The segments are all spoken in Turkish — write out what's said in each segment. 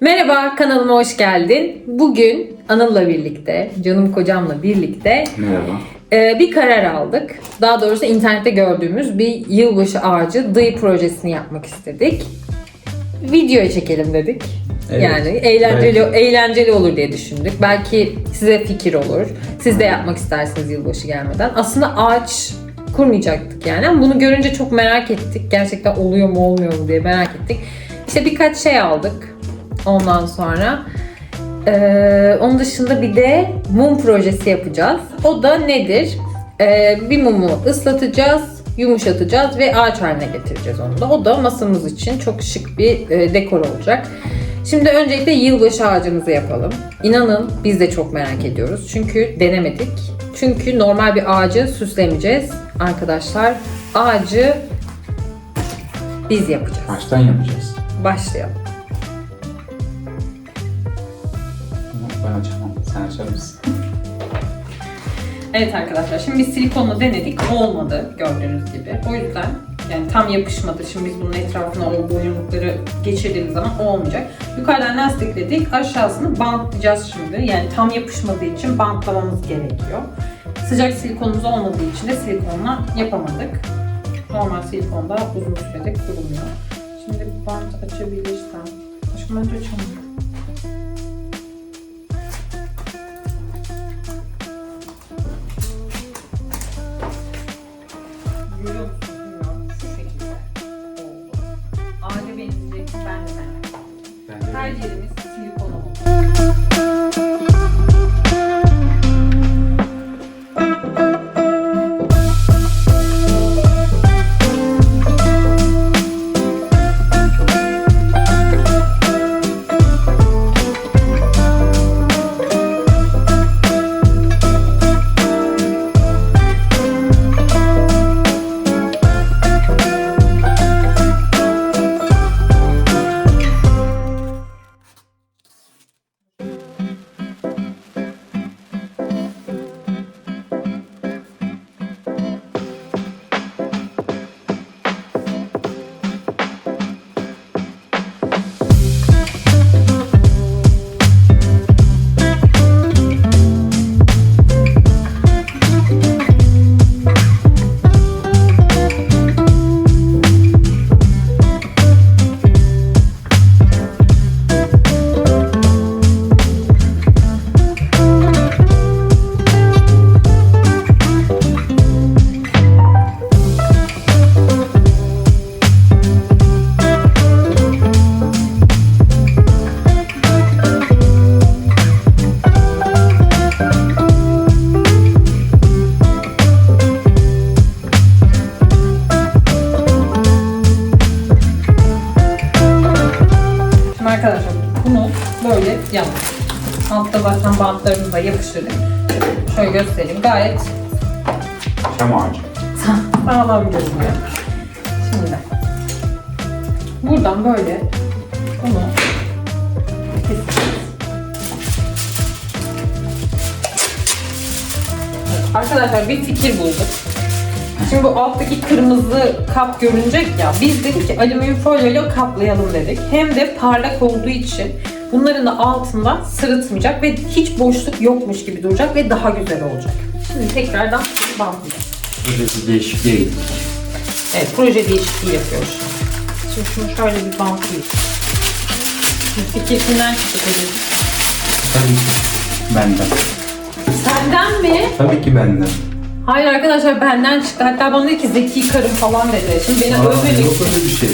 Merhaba kanalıma hoş geldin. Bugün Anıl'la birlikte, canım kocamla birlikte Merhaba. e, bir karar aldık. Daha doğrusu internette gördüğümüz bir yılbaşı ağacı dığı projesini yapmak istedik. Videoya çekelim dedik. Evet. Yani eğlenceli Belki. eğlenceli olur diye düşündük. Belki size fikir olur. Siz de yapmak istersiniz yılbaşı gelmeden. Aslında ağaç kurmayacaktık yani ama bunu görünce çok merak ettik. Gerçekten oluyor mu olmuyor mu diye merak ettik. İşte birkaç şey aldık ondan sonra. Ee, onun dışında bir de mum projesi yapacağız. O da nedir? Ee, bir mumu ıslatacağız, yumuşatacağız ve ağaç haline getireceğiz onu da. O da masamız için çok şık bir e, dekor olacak. Şimdi öncelikle yılbaşı ağacımızı yapalım. İnanın biz de çok merak ediyoruz. Çünkü denemedik. Çünkü normal bir ağacı süslemeyeceğiz. Arkadaşlar ağacı biz yapacağız. Baştan yapacağız. Başlayalım. Açar? Evet arkadaşlar şimdi biz silikonla denedik olmadı gördüğünüz gibi. O yüzden yani tam yapışmadı. Şimdi biz bunun etrafına o boyunlukları geçirdiğimiz zaman olmayacak. Yukarıdan lastikledik aşağısını bantlayacağız şimdi. Yani tam yapışmadığı için bantlamamız gerekiyor. Sıcak silikonumuz olmadığı için de silikonla yapamadık. Normal silikonda uzun sürede kurumuyor. Şimdi bant açabilirsem. Aşkım bence açamıyorum. Ben de Bantlarımızı da yapıştırdık. Şöyle göstereyim. Gayet Çam ağacı. sağlam görünüyor. Şimdi buradan böyle bunu keseceğiz. Evet, Arkadaşlar bir fikir bulduk. Şimdi bu alttaki kırmızı kap görünecek ya. Biz dedik ki alüminyum folyo ile kaplayalım dedik. Hem de parlak olduğu için bunların da altında sırıtmayacak ve hiç boşluk yokmuş gibi duracak ve daha güzel olacak. Şimdi tekrardan bantlayacağız. Bir değişikliğe gittik. Evet, proje değişikliği yapıyoruz an. Şimdi şunu şöyle bir bantlayayım. Şimdi fikir kimden çıktı Kadir? Tabii ki benden. Senden mi? Tabii ki benden. Hayır arkadaşlar benden çıktı. Hatta bana dedi ki zeki karım falan dedi. Şimdi beni Aa, övmemek yok için, öyle bir şey.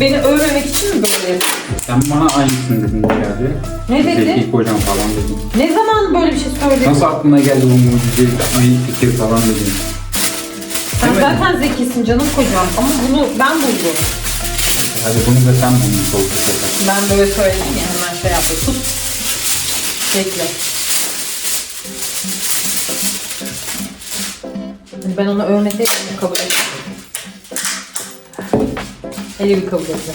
beni övmemek için mi böyle yapıyor? Sen bana aynısını dedin içeride. Ne dedi? Zeki kocam falan dedin. Ne zaman böyle bir şey söyledin? Nasıl aklına geldi bu mucize bir fikir falan dedin. Sen Demedim. zaten zekisin canım kocam ama bunu ben buldum. Hadi bunu da sen bulmuş oldun. Ben böyle söyledim ya hemen şey yaptı. Tut. Bekle. Ben onu övmeseydim kabul etmedim. Eli bir kabul etme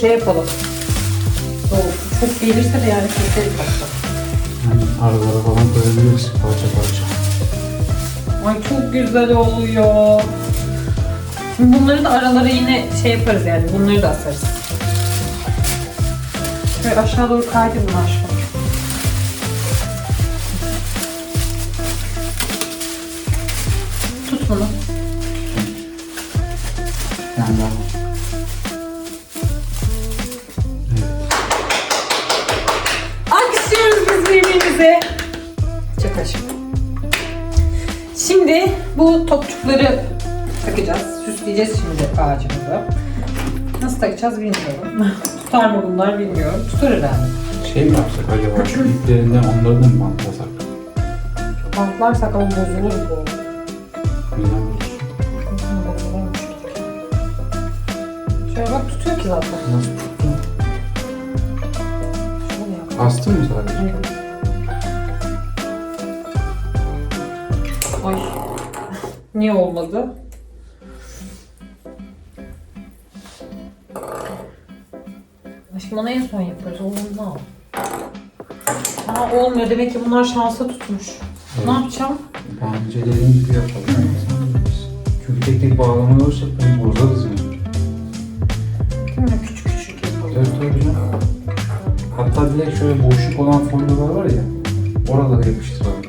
şey yapalım. Doğru. Çok gelirse de yani keseriz hatta. Yani aralara falan koyabiliriz parça parça. Ay çok güzel oluyor. Şimdi bunları da aralara yine şey yaparız yani. Bunları da asarız. Şöyle aşağı doğru kaydı bunlar şu. Tut bunu. Yani topçukları takacağız. Süsleyeceğiz şimdi ağacımızı. Nasıl takacağız bilmiyorum. Tutar mı bunlar bilmiyorum. Tutar herhalde. Şey mi yapsak acaba şu iplerinden onları da mı bantlasak? Bantlarsak ama bozulur bu. Bozulurmuş. Şöyle bak tutuyor ki zaten. Nasıl tuttun? Şöyle yap. Mı sadece? Ay. Niye olmadı? Aşkım onu en son yaparız. Olmaz. Aa olmuyor. Demek ki bunlar şansa tutmuş. Evet. Ne yapacağım? Bence gibi yapalım. Çünkü tek tek bağlama olursa bunu bozarız yani. Değil mi? Küçük küçük yapalım. Evet tabii canım. Hatta direkt şöyle boşluk olan folyolar var ya, oralara yapıştıralım.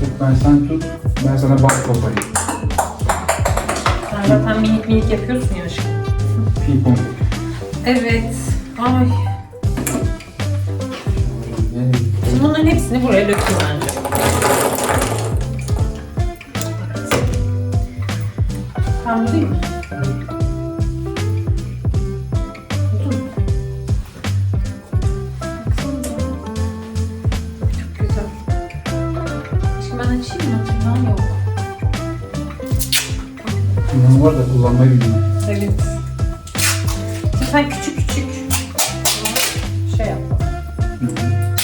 Tut ben sen tut, ben sana bak koparayım. Sen zaten minik minik yapıyorsun ya aşkım. Ping-pong. Evet. Ay. Şimdi bunların hepsini buraya dökeyim kullanmayı bilmiyorum. Evet. Şimdi sen küçük küçük şey yap. Hı hı.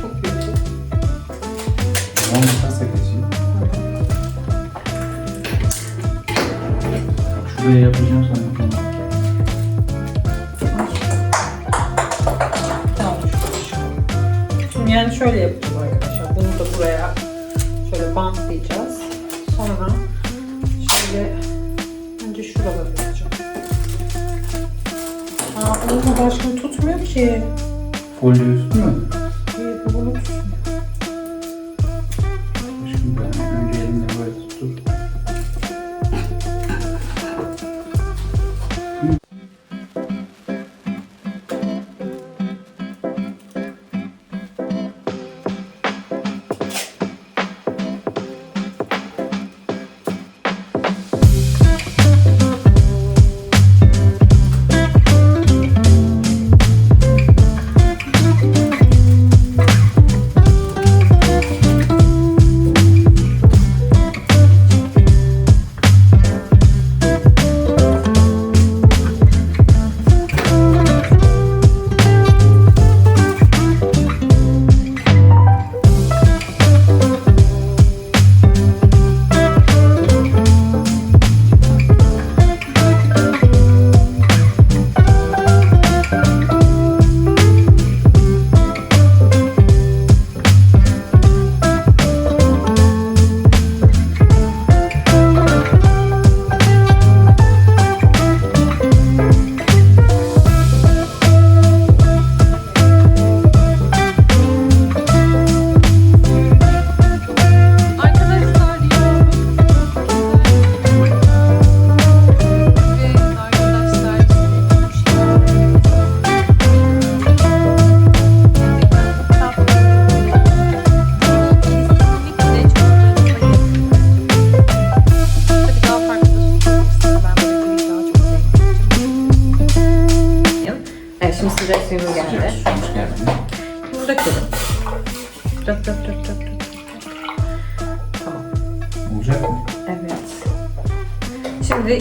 Çok büyük. Tamam, kasa geçeyim. Bak Şuraya yapacağım sana. Tamam. Şimdi yani şöyle yapacağız arkadaşlar. Bunu da buraya şöyle bantlayacağız. Sonra şöyle önce şuraları yapacağım. Aa olmadı aşkım tutmuyor ki. Folyo üstü mü?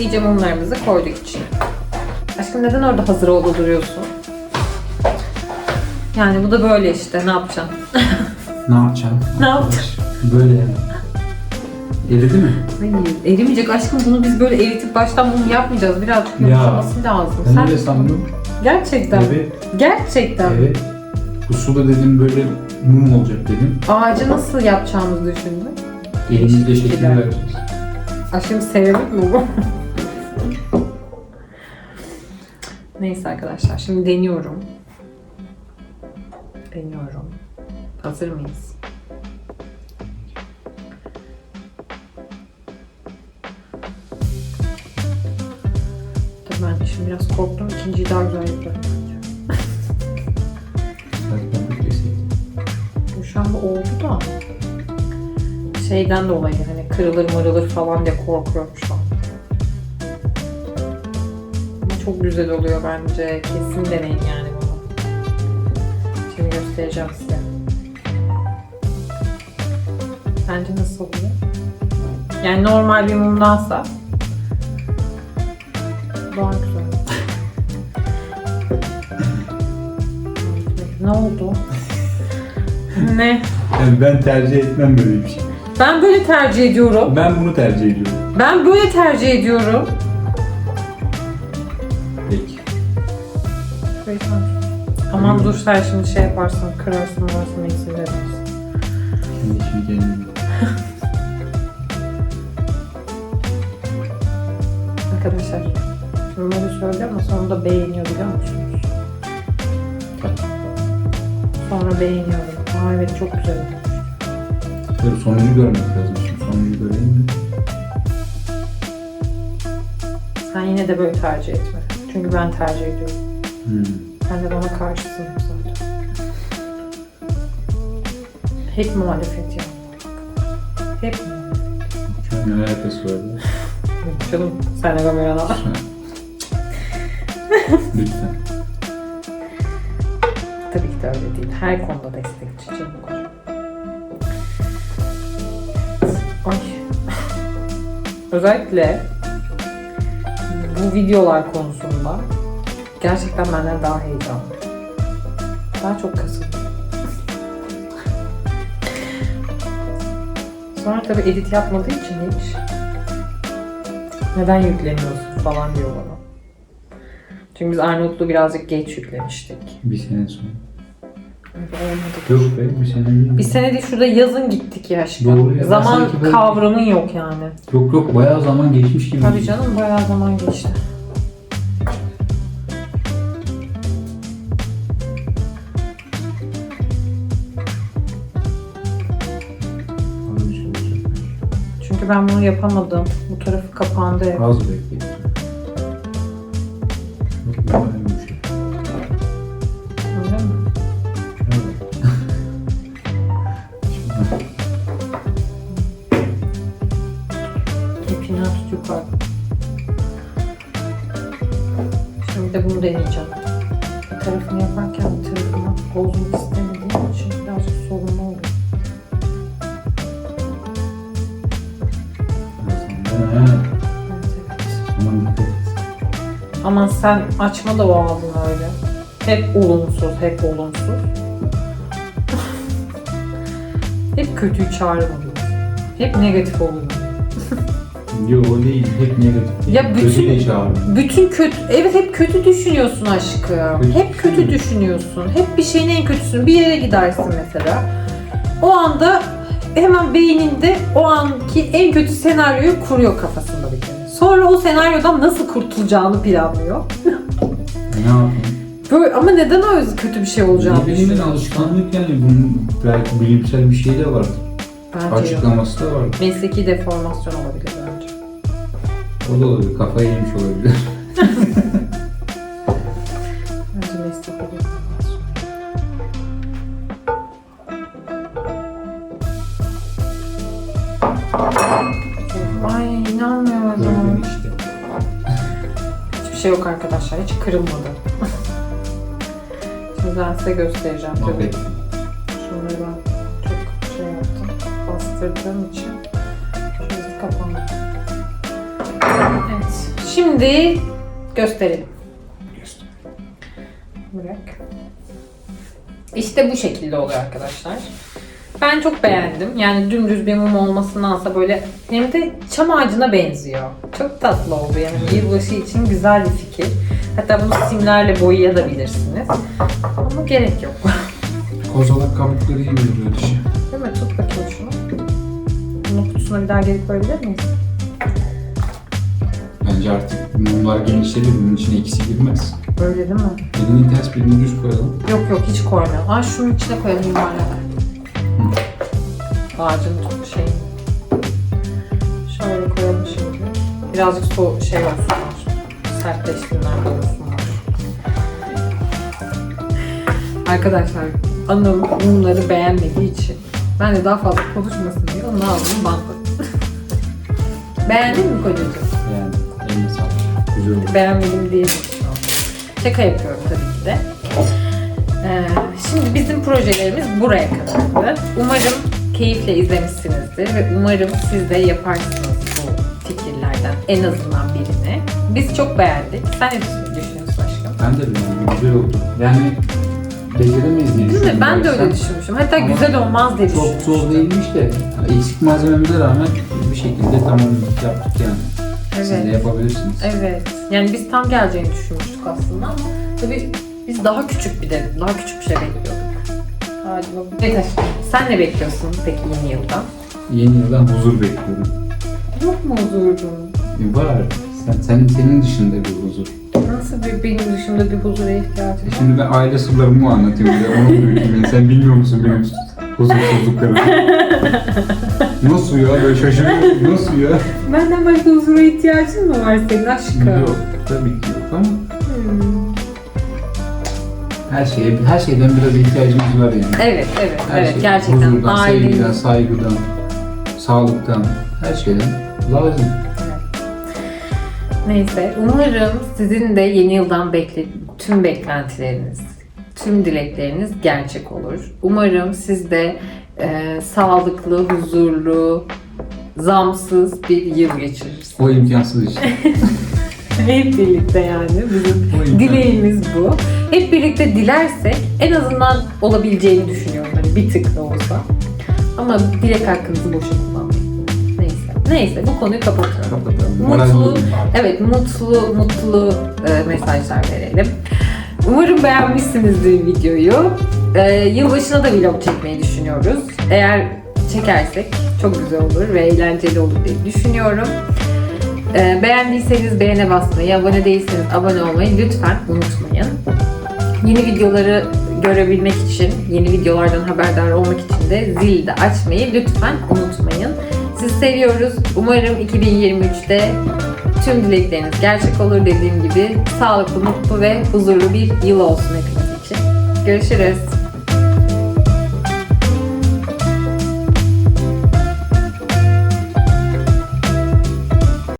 İyice mumlarımızı koyduk içine. Aşkım neden orada hazır oldu duruyorsun? Yani bu da böyle işte ne yapacaksın? Ne yapacağım? Ne yaptın? Böyle yani. Eridi mi? Hayır, erimeyecek aşkım bunu biz böyle eritip baştan bunu yapmayacağız. Biraz yumuşaması lazım. Ben Sen öyle sandım. gerçekten, Evet. gerçekten Evet. Bu suda dedim böyle mum olacak dedim. ağacı nasıl yapacağımızı düşündün. Elimizle şekil Teşekkürler. vereceğiz. Aşkım seramik mi bu? Neyse arkadaşlar şimdi deniyorum. Deniyorum. Hazır mıyız? Tabii ben şimdi biraz korktum. İkinciyi daha güzel. Bu şu anda oldu da şeyden dolayı hani kırılır mırılır falan diye korkuyorum şu an. Çok güzel oluyor bence. Kesin deneyin yani bunu. Şimdi göstereceğim size. Bence nasıl oluyor? Yani normal bir mumdansa daha güzel. ne oldu? ne? Yani ben tercih etmem böyle bir şey. Ben böyle tercih ediyorum. Ben bunu tercih ediyorum. Ben böyle tercih ediyorum. Aman dur sen şimdi şey yaparsın, kırarsın, varsın, eksik edersin. Kendi işimi kendim. Arkadaşlar, böyle söylüyor ama sonunda beğeniyor biliyor musunuz? Sonra beğeniyorum. Aa evet çok güzel olmuş. Dur sonucu görmek lazım şimdi. Sonucu görelim mi? Sen yine de böyle tercih etme. Çünkü ben tercih ediyorum. Hmm. Sen de bana karşısın zaten. Hep muhalefet ya. Hep ne alakası var ya? Canım sen de kamerada. Lütfen. Tabii ki de öyle değil. Her konuda destekçi canım. Ay. Özellikle bu videolar konusunda gerçekten benden daha heyecanlı. Daha çok kasıldım. Sonra tabii edit yapmadığı için hiç neden yüklemiyorsun falan diyor bana. Çünkü biz Arnavutlu birazcık geç yüklemiştik. Bir sene sonra. Olmadı. Yok be bir sene değil. Bir sene değil şurada yazın gittik ya aşkım. Doğru ya, ben Zaman sanki böyle- kavramın yok yani. Yok yok bayağı zaman geçmiş gibi. Tabii canım bayağı zaman geçti. Çünkü ben bunu yapamadım. Bu tarafı kapandı. Az bekleyin. Aman sen açma da o ağzını öyle. Hep olumsuz, hep olumsuz. hep kötüyü çağırmalıyız. Hep negatif oluyor. Yok o değil. Hep negatif. Ya bütün- Kötü de çağırın. Bütün kötü, evet hep kötü düşünüyorsun aşkım. Kötü hep kötü düşünüyorsun. Hep bir şeyin en kötüsünü. Bir yere gidersin mesela. O anda hemen beyninde o anki en kötü senaryoyu kuruyor kafasında bir kere. Sonra o senaryodan nasıl kurtulacağını planlıyor. Ne yapayım? Böyle, ama neden o kötü bir şey olacağını ben düşünüyorsun? alışkanlık yani. Bunun belki bilimsel bir şey de vardır. Bence yok. Açıklaması da vardır. Mesleki deformasyon olabilir bence. O da olabilir. Kafayı yemiş olabilir. arkadaşlar. Hiç kırılmadı. Şimdi ben size göstereceğim. Tabii. Evet. Şunları ben çok şey yaptım. Bastırdığım için. Şurası kapandı. Evet. Şimdi gösterelim. Bırak. İşte bu şekilde oluyor arkadaşlar. Ben çok beğendim. Yani dümdüz bir mum olmasındansa böyle hem de çam ağacına benziyor. Çok tatlı oldu yani yılbaşı için güzel bir fikir. Hatta bunu simlerle boyayabilirsiniz. Ama gerek yok. Kozalak kabukları iyi oluyor dışı. Değil mi? Tut bakayım şunu. Bunu kutusuna bir daha geri koyabilir miyiz? Bence artık mumlar genişledi. Bunun içine ikisi girmez. Öyle değil mi? Birini ters birini düz koyalım. Yok yok hiç koymayalım. Aa şunun içine koyalım yuvarlak. Ağacın tut şey. Şöyle koyalım şimdi. Birazcık su şey olsun. Sertleşsinler koysunlar. Arkadaşlar Anıl bunları beğenmediği için ben de daha fazla konuşmasın diye onun ağzını bantladım. Beğendin mi kocacığım? Yani eline sağlık. Güzel oldu. beğenmedim diye Şaka yapıyorum tabii ki de. Ee, şimdi bizim projelerimiz buraya kadardı. Umarım keyifle izlemişsinizdir ve umarım siz de yaparsınız bu fikirlerden en azından birini. Biz çok beğendik. Sen ne düşünüyorsun aşkım? Ben de beğendim. Güzel oldu. Yani beceremeyiz diye Değil mi? düşündüm Ben de öyle başta. düşünmüşüm. Hatta Ama güzel olmaz diye Çok düşünmüştüm. zor değilmiş de yani eksik malzememize rağmen bir şekilde tamamladık yaptık yani. Siz de Evet. yapabilirsiniz. Evet. Yani biz tam geleceğini düşünmüştük aslında ama tabii biz daha küçük bir de daha küçük bir şey bekliyorduk. Hadi bakalım. Evet aşkım. Sen ne bekliyorsun peki yeni yıldan? Yeni yıldan huzur bekliyorum. Yok mu huzurun? E, Var. Sen, sen, senin dışında bir huzur. Nasıl bir benim dışında bir huzura ihtiyacım var? Şimdi ben aile sırlarımı anlatıyorum ya. Onu duyuyorum. Sen bilmiyor musun benim huzursuzluklarımı? Nasıl ya? Böyle şaşırıyorum. Nasıl ya? Benden başka huzura ihtiyacın mı var senin aşkım? Yok. Tabii ki yok ama Hmm. her şeye, her şeyden biraz ihtiyacımız var yani. Evet, evet, Her evet. şey, Gerçekten huzurdan, ailenin... sevgiden, saygıdan, sağlıktan, her şeyden lazım. Neyse, umarım sizin de yeni yıldan bekle tüm beklentileriniz, tüm dilekleriniz gerçek olur. Umarım siz de e, sağlıklı, huzurlu, zamsız bir yıl geçirirsiniz. O imkansız işte. Hep birlikte yani bizim O dileğimiz bu. Hep birlikte dilersek en azından olabileceğini düşünüyorum hani bir tık da olsa. Ama dilek hakkınızı boşa kullanmayın. Neyse. Bu konuyu kapatıyorum. Kapatalım. Mutlu-. Evet mutlu mutlu e, mesajlar verelim. Umarım beğenmişsinizdir videoyu. E, yılbaşına da vlog çekmeyi düşünüyoruz. Eğer çekersek çok güzel olur ve eğlenceli olur diye düşünüyorum. E, beğendiyseniz beğene basmayı, abone değilseniz abone olmayı lütfen unutmayın. Yeni videoları görebilmek için, yeni videolardan haberdar olmak için de zili de açmayı lütfen unutmayın. Sizi seviyoruz. Umarım 2023'te tüm dilekleriniz gerçek olur dediğim gibi. Sağlıklı, mutlu ve huzurlu bir yıl olsun hepiniz için. Görüşürüz.